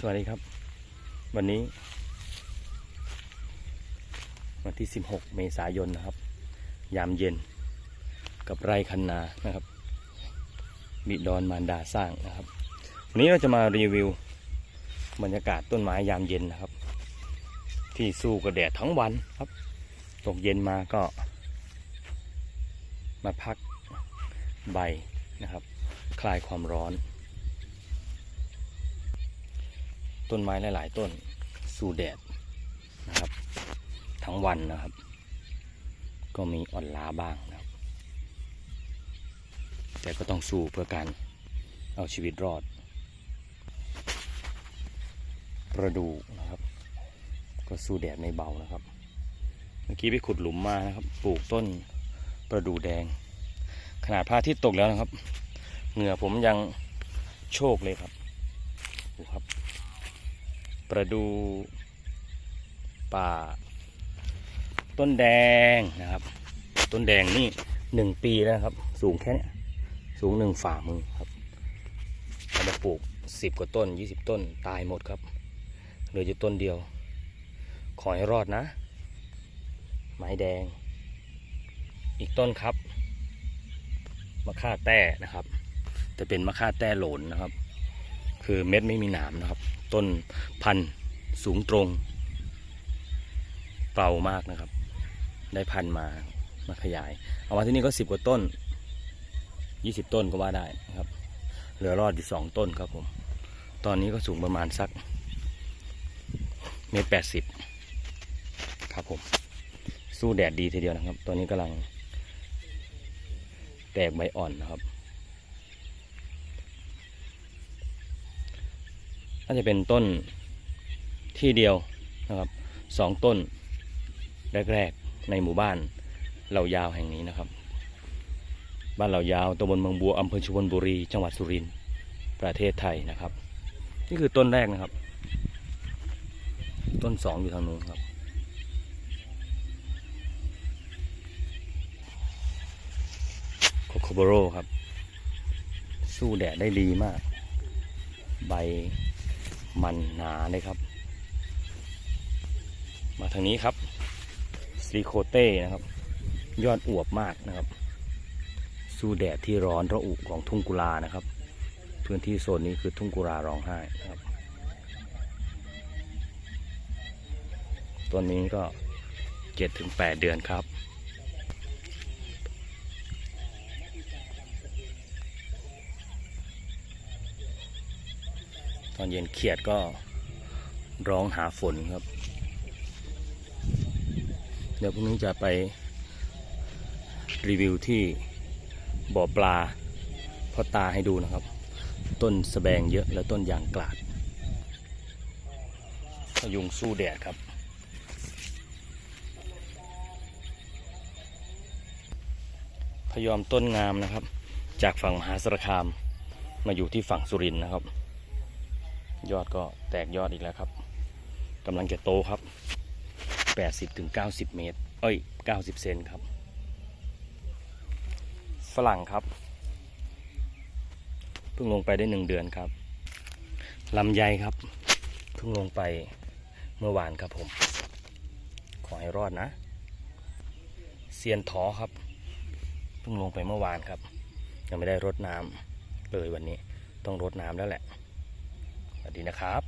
สวัสดีครับ วันนี้ วันที่ 16 เมษายนนะครับ ยามเย็นกับไร่คันนานะครับบิดอนมารดาสร้างนะครับ วันนี้เราจะมารีวิว บรรยากาศต้นไม้ยามเย็นนะครับ ที่สู้กับแดดทั้งวันครับ ตกเย็นมาก็ มาพักใบนะครับ คลายความร้อน ต้นไม้หลายๆต้นสู่แดดนะครับ ทั้งวันนะครับ ก็มีอ่อนล้าบ้างนะครับ แต่ก็ต้องสู้เพื่อการเอาชีวิตรอด ประดูนะครับ ก็สู้แดดไม่เบานะครับ เมื่อกี้ไปขุดหลุมมานะครับ ปลูกต้นประดูแดง ขนาดพระอาทิตย์ตกแล้วนะครับ เหงื่อผมยังโชกเลยครับ ประดูป่า ต้นแดงนะครับ ต้นแดงนี่หนึ่งปีแล้วครับ สูงแค่เนี้ยสูงหนึ่งฝ่ามือครับเอามาปลูกสิบกว่าต้นยี่สิบต้นตายหมดครับเหลืออยู่ต้นเดียว ขอให้รอดนะ ไม้แดง อีกต้นครับมะค่าแต้นะครับแต่เป็นมะค่าแต้หลนนะครับ คือเม็ดไม่มีหนามนะครับ ต้นพันธุ์สูงตรงเปล่ามากนะครับ ได้พันธุ์มามาขยาย เอามาที่นี่ก็สิบกว่าต้นยี่สิบต้นก็ว่าได้นะครับ เหลือรอดอยู่สองต้นครับผม ตอนนี้ก็สูงประมาณสักเมตรแปดสิบครับผม สู้แดดดีทีเดียวนะครับ ตอนนี้กำลังแตกใบอ่อนนะครับ น่าจะเป็นต้นที่เดียวนะครับสองต้นแรกๆในหมู่บ้านเหล่ายาวแห่งนี้นะครับ บ้านเหล่ายาวตำบลเมืองบัวอำเภอชุมพลบุรี จังหวัดสุรินทร์ประเทศไทยนะครับ นี่คือต้นแรกนะครับ ต้นสองอยู่ทางนู้นครับโคโคโบโรครับ สู้แดดได้ดีมาก ใบ มันหนาเลยครับ มาทางนี้ครับซีโคเต้นะครับ ยอดอวบมากนะครับ สู้แดดที่ร้อนระอุของทุ่งกุลานะครับ พื้นที่โซนนี้คือทุ่งกุลาร้องไห้นะครับต้นนี้ก็เจ็ดถึงแปดเดือนครับ ตอนเย็นเขียดก็ร้องหาฝนครับ เดี๋ยวพรุ่งนี้จะไปรีวิวที่บ่อปลาพ่อตาให้ดูนะครับ ต้นสแสบงเยอะและต้นยางกลาดพยุงสู้แดดครับ พยอมต้นงามนะครับ จากฝั่งมหาสารคามมาอยู่ที่ฝั่งสุรินทร์นะครับ ยอดก็แตกยอดอีกแล้วครับกำลังจะโตครับ80ถึง90 เมตร เอ้ย 90 เซนครับ ฝรั่งครับ เพิ่งลงไปได้หนึ่งเดือนครับลำไยครับ เพิ่งลงไปเมื่อวานครับผม ขอให้รอดนะ เซียนท้อครับ เพิ่งลงไปเมื่อวานครับ ยังไม่ได้รดน้ำเลยวันนี้ ต้องรดน้ำแล้วแหละ สวัสดีนะครับ